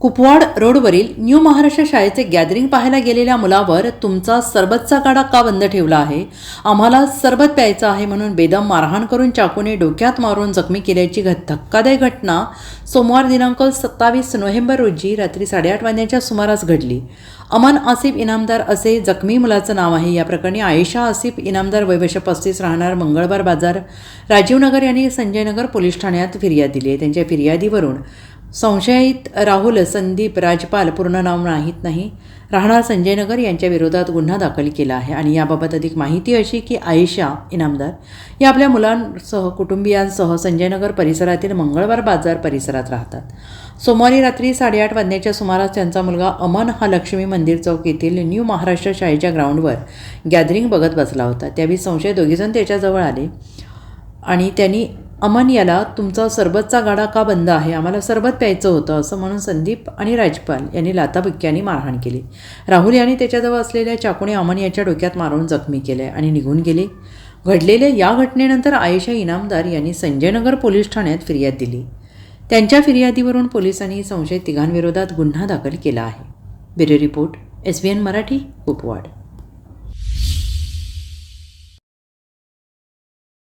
कुपवाड रोडवरील न्यू महाराष्ट्र शाळेचे गॅदरिंग पाहायला गेलेल्या मुलावर तुमचा सरबतचा गाडा का बंद ठेवला आहे? आम्हाला सरबत प्यायचं आहे म्हणून बेदम मारहाण करून चाकूने डोक्यात मारून जखमी केल्याची घ धक्कादायक घटना सोमवार दिनांक सत्तावीस नोव्हेंबर रोजी रात्री साडेआठ वाजण्याच्या सुमारास घडली. अमन आसिफ इनामदार असे जखमी मुलाचं नाव आहे. या प्रकरणी आयशा आसिफ इनामदार वैवश पस्तीस राहणार मंगळवार बाजार. राजीवनगर यांनी संजयनगर पोलीस ठाण्यात फिर्याद दिली आहे. त्यांच्या फिर्यादीवरून संशयित राहुल संदीप राजपाल पूर्ण नाव माहीत नाही. राहणार संजयनगर यांच्या विरोधात गुन्हा दाखल केला आहे आणि याबाबत अधिक माहिती अशी की आयशा इनामदार या आपल्या मुलांसह कुटुंबियांसह संजयनगर परिसरातील मंगळवार बाजार परिसरात राहतात. सोमवारी रात्री साडेआठ वाजण्याच्या सुमारास त्यांचा मुलगा अमन हा लक्ष्मी मंदिर चौक येथील न्यू महाराष्ट्र शाळेच्या ग्राउंडवर गॅदरिंग बघत बसला होता. त्यावेळी संशय दोघीजण त्याच्याजवळ आले आणि त्यांनी अमन याला तुमचा सरबतचा गाडा का बंद आहे? आम्हाला सरबत प्यायचं होतं असं म्हणून संदीप आणि राजपाल यांनी लाताबुक्क्यांनी मारहाण केली. राहुल यांनी त्याच्याजवळ असलेल्या चाकूने अमन याच्या डोक्यात मारून जखमी केले आणि निघून गेले. घडलेल्या या घटनेनंतर आयशा इनामदार यांनी संजयनगर पोलीस ठाण्यात फिर्याद दिली. त्यांच्या फिर्यादीवरून पोलिसांनी संशयित तिघांविरोधात गुन्हा दाखल केला आहे. Bureau report S B N Marathi Kupwad.